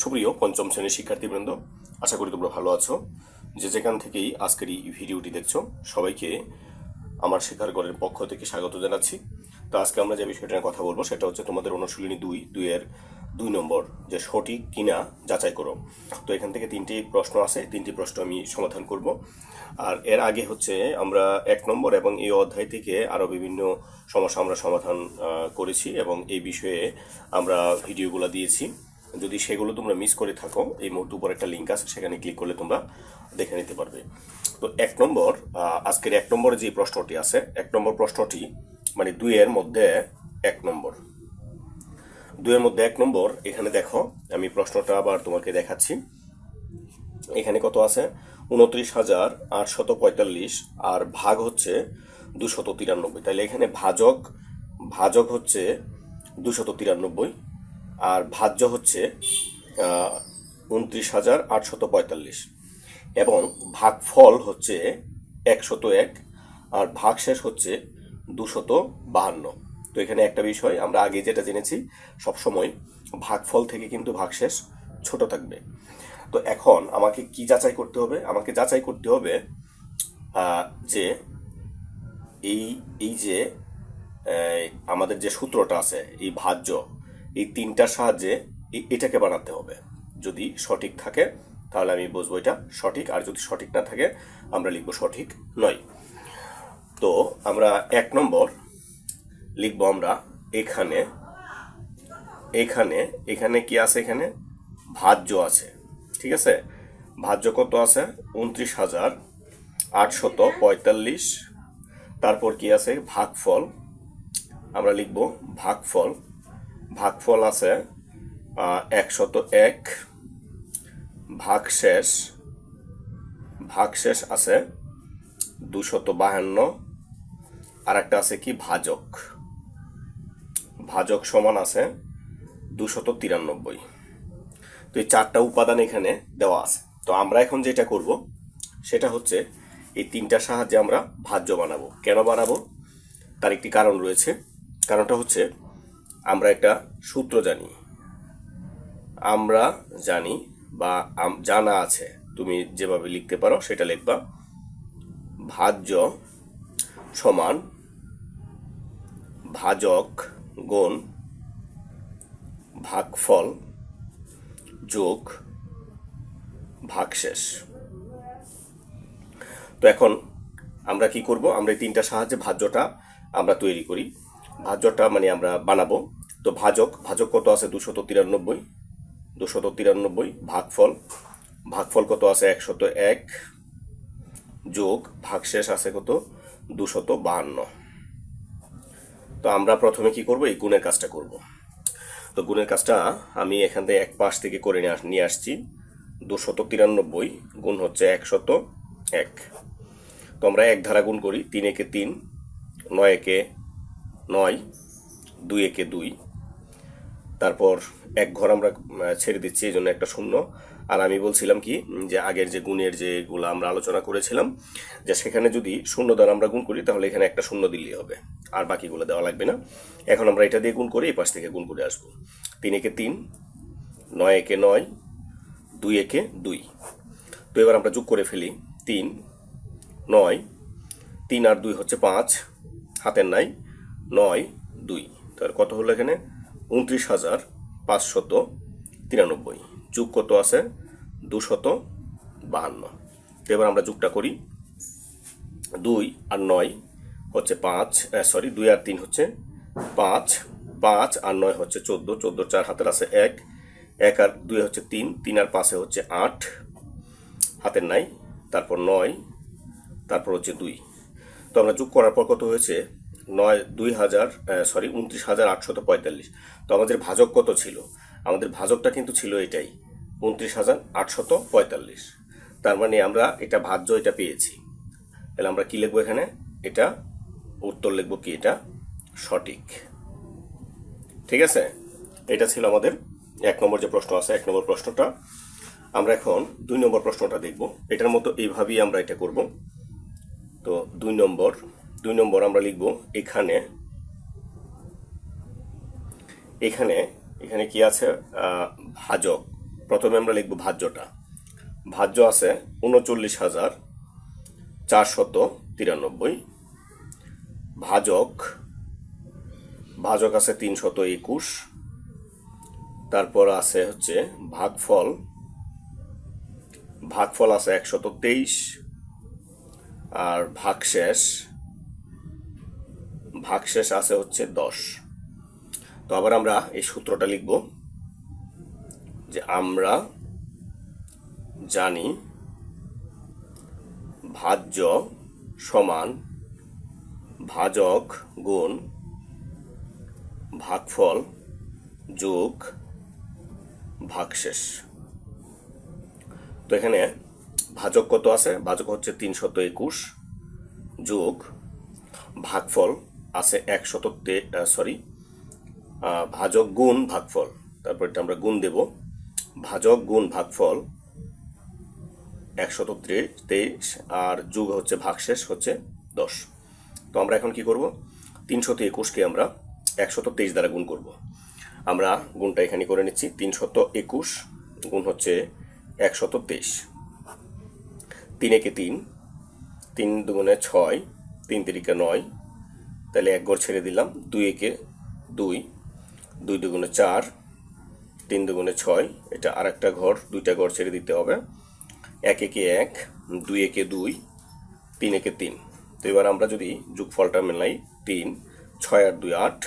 সুপ্রিয় পঞ্চম শ্রেণির শিক্ষার্থীবৃন্দ, আশা করি তোমরা ভালো আছো। যে যেখান থেকেই আজকের এই ভিডিওটি দেখছ, সবাইকে আমার শেখারগড়ের পক্ষ থেকে স্বাগত জানাচ্ছি। তো আজকে আমরা যে বিষয়টা নিয়ে কথা বলব, সেটা হচ্ছে তোমাদের অনুশীলনী দুই, দুইয়ের দুই নম্বর, যে সঠিক কিনা যাচাই করো। তো এখান থেকে তিনটি প্রশ্ন আছে, তিনটি প্রশ্ন আমি সমাধান করব। আর এর আগে হচ্ছে আমরা এক নম্বর এবং এই অধ্যায় থেকে আরও বিভিন্ন সমস্যা আমরা সমাধান করেছি এবং এই বিষয়ে আমরা ভিডিওগুলো দিয়েছি। যদি সেগুলো তোমরা মিস করে থাকো, এই মুহূর্তে উপর একটা লিঙ্ক আছে, সেখানে ক্লিক করলে তোমরা দেখে নিতে পারবে। তো এক নম্বর আজকের এক নম্বরে যে প্রশ্নটি আছে, এক নম্বর প্রশ্নটি মানে দুইয়ের মধ্যে এক নম্বর। দুইয়ের মধ্যে এক নম্বর, এখানে দেখো, আমি প্রশ্নটা আবার তোমাকে দেখাচ্ছি। এখানে কত আছে? উনত্রিশ হাজার আটশত পঁয়তাল্লিশ, আর ভাগ হচ্ছে দুশত তিরানব্বই। তাহলে এখানে ভাজক ভাজক হচ্ছে দুশত তিরানব্বই আর ভাজ্য হচ্ছে উনত্রিশ হাজার আটশত পঁয়তাল্লিশ। এবং ভাগফল হচ্ছে একশত এক, আর ভাগশেষ হচ্ছে দুশত বাহান্ন। তো এখানে একটা বিষয়, আমরা আগে যেটা জেনেছি, সবসময় ভাগফল থেকে কিন্তু ভাগশেষ ছোট থাকবে। তো এখন আমাকে কি যাচাই করতে হবে? আমাকে যাচাই করতে হবে যে এই এই যে আমাদের যে সূত্রটা আছে, এই ভাজ্য এই তিনটার সাহায্যে এটাকে বানাতে হবে। যদি সঠিক থাকে, তাহলে আমি বুঝব এটা সঠিক, আর যদি সঠিক না থাকে, আমরা লিখব সঠিক নয়। তো আমরা এক নম্বর লিখব আমরা এখানে এখানে এখানে কি আছে এখানে? ভাজ্য আছে, ঠিক আছে? ভাজ্য কত আছে? উনত্রিশ হাজার আটশত পঁয়তাল্লিশ। তারপর কি আছে? ভাগফল। আমরা লিখব ভাগফল। ভাগফল আছে একশত এক, ভাগশেষ ভাগশেষ আছে দুশত বাহান্ন আর একটা আছে কি? ভাজক। ভাজক সমান আছে দুশত তিরানব্বই। তো এই চারটা উপাদান এখানে দেওয়া আছে। তো আমরা এখন যেটা করব, সেটা হচ্ছে এই তিনটার সাহায্যে আমরা ভাজ্য বানাবো। কেন বানাবো? তার একটি কারণ রয়েছে। কারণটা হচ্ছে আমরা একটা সূত্র জানি। আমরা জানি বা জানা আছে। তুমি যেভাবে লিখতে পারো সেটা লিখবা। ভাজ্য সমান ভাজক গুণ ভাগফল যোগ ভাগশেষ। তো এখন আমরা কি করব? আমরা এই তিনটা সাহায্যে ভাজ্যটা আমরা তৈরি করি। ভাজ্যটা মানে আমরা বানাবো। তো ভাজক ভাজক কত আছে? দুশত তিরানব্বই। দুশত তিরানব্বই ভাগফল। ভাগফল কত আছে? একশত এক যোগ ভাগশেষ আছে কত? দুশত বাহান্ন। তো আমরা প্রথমে কি করব? এই গুণের কাজটা করব। তো গুণের কাজটা আমি এখান থেকে এক পাশ থেকে করে নিয়ে আসছি। দুশত তিরানব্বই গুণ হচ্ছে একশত এক। তো আমরা এক ধারা গুণ করি, তিন একে তিন, নয় একে নয়, দুই একে দুই। তারপর এক ঘর আমরা ছেড়ে দিচ্ছি, এই জন্য একটা শূন্য। আর আমি বলছিলাম কি, যে আগের যে গুণের যেগুলো আমরা আলোচনা করেছিলাম, যে সেখানে যদি শূন্য দ্বারা আমরা গুণ করি, তাহলে এখানে একটা শূন্য দিলেই হবে। আর বাকিগুলো দেওয়া লাগবে না। এখন আমরা এটা দিয়ে গুণ করি এই পাশ থেকে গুণ করে আসব। তিন একে তিন, নয় একে নয়, দুই একে দুই। তো এবার আমরা যোগ করে ফেলি। তিন, নয়, তিন আর দুই হচ্ছে পাঁচ, হাতের নাই। নয়, দুই। তার কত হলো এখানে? উনত্রিশ হাজার পাঁচশত তিরানব্বই। যুগ কত আছে? দুশত বাহান্ন। এবার আমরা যুগটা করি। দুই আর নয় হচ্ছে পাঁচ সরি, দুই আর তিন হচ্ছে পাঁচ পাঁচ আর নয় হচ্ছে চোদ্দ চোদ্দ চার হাতের আছে এক এক আর দুই হচ্ছে তিন তিন আর পাঁচে হচ্ছে আট, হাতের নাই, তারপর নয়, তারপর হচ্ছে দুই। তো আমরা যোগ করার পর কত হয়েছে? নয়, দুই হাজার সরি উনত্রিশ হাজার আটশত পঁয়তাল্লিশ। তো আমাদের ভাজক কত ছিল? আমাদের ভাজকটা কিন্তু ছিল এটাই, উনত্রিশ হাজার আটশত পঁয়তাল্লিশ। তার মানে আমরা এটা ভাজ্য এটা পেয়েছি। তাহলে আমরা কি লিখব এখানে? এটা উত্তর লিখব কি? এটা সঠিক। ঠিক আছে? এটা ছিল আমাদের এক নম্বর যে প্রশ্ন আছে, এক নম্বর প্রশ্নটা। আমরা এখন দুই নম্বর প্রশ্নটা দেখব। এটার মতো এইভাবেই আমরা এটা করব। তো দুই নম্বর দুই নম্বর আমরা লিখব এখানে এখানে এখানে কি আছে? ভাজক প্রথমে আমরা লিখব ভাজ্যটা। ভাজ্য আছে উনচল্লিশ হাজার চারশত তিরানব্বই। ভাজক ভাজক আছে তিনশত একুশ। তারপর আছে হচ্ছে ভাগফল। ভাগফল আছে একশত তেইশ। আর ভাগশেষ ভাগশেষ আছে হচ্ছে দশ। তো আবার আমরা এই সূত্রটা লিখব যে আমরা জানি ভাজ্য সমান ভাজক গুণ ভাগফল যোগ ভাগশেষ। তো এখানে ভাজক কত আছে? ভাজক হচ্ছে তিনশত একুশ যোগ ভাগফল আছে একশত সরি ভাজক গুণ ভাগফল। তারপর এটা আমরা গুণ দেব। ভাজক গুণ ভাগফল একশত তেইশ আর যুগ হচ্ছে ভাগশেষ হচ্ছে দশ। তো আমরা এখন কি করব? তিনশত একুশকে আমরা একশত তেইশ দ্বারা গুণ করব। আমরা গুণটা এখানে করে নিচ্ছি। তিনশত একুশ গুণ হচ্ছে একশত তেইশ। তিন একে তিন তিন দুগুণে ছয়, তিন তিরিকে নয় তাহলে এক ঘর ছেড়ে দিলাম। দুই একে দুই দুই দুগুণে চার, তিন দুগুণে ছয়, এটা আর একটা ঘর, দুইটা ঘর ছেড়ে দিতে হবে। এক একে এক, দুই একে দুই, তিন একে তিন। তো এবার আমরা যদি যোগফলটা মেলাই, তিন, ছয় আর দুই আট,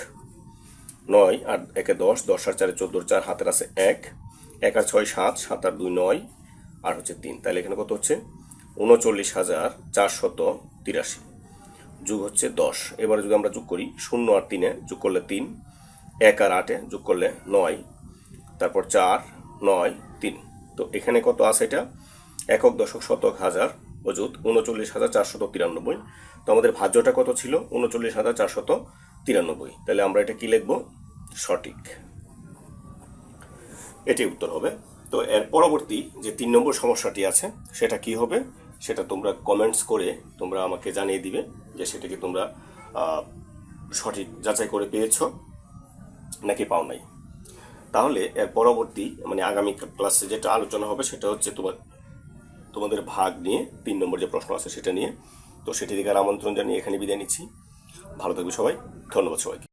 নয় আর একে দশ দশ আর চারে চোদ্দোর চার, হাতের আছে এক এক আর ছয় সাত সাত আর দুই নয়, আর হচ্ছে তিন। তাহলে এখানে কত হচ্ছে? উনচল্লিশ হাজার চারশত তিরাশি। যোগ হচ্ছে দশ। এবারে যদি আমরা যোগ করি, শূন্য আর তিনে যোগ করলে তিন, এক আর আটে যোগ করলে নয়, তারপর চার, নয়, তিন। তো এখানে কত আছে এটা? একক দশক শতক হাজার অযুত উনচল্লিশ হাজার চারশত তিরানব্বই। তো আমাদের ভাজ্যটা কত ছিল? উনচল্লিশ হাজার চারশত তিরানব্বই। তাহলে আমরা এটা কি লিখব? সঠিক। এটি উত্তর হবে। তো এর পরবর্তী যে তিন নম্বর সমস্যাটি আছে, সেটা কি হবে? সেটা তোমরা কমেন্টস করে তোমরা আমাকে জানিয়ে দিবে যে সেটাকে তোমরা সঠিক যাচাই করে পেয়েছ নাকি পাও নাই। তাহলে এর পরবর্তী মানে আগামী ক্লাসে যেটা আলোচনা হবে সেটা হচ্ছে তোমার, তোমাদের ভাগ নিয়ে তিন নম্বর যে প্রশ্ন আছে সেটা নিয়ে। তো সেটি আর আমন্ত্রণ জানিয়ে এখানে বিদায় নিচ্ছি। ভালো থাকবে সবাই। ধন্যবাদ সবাইকে।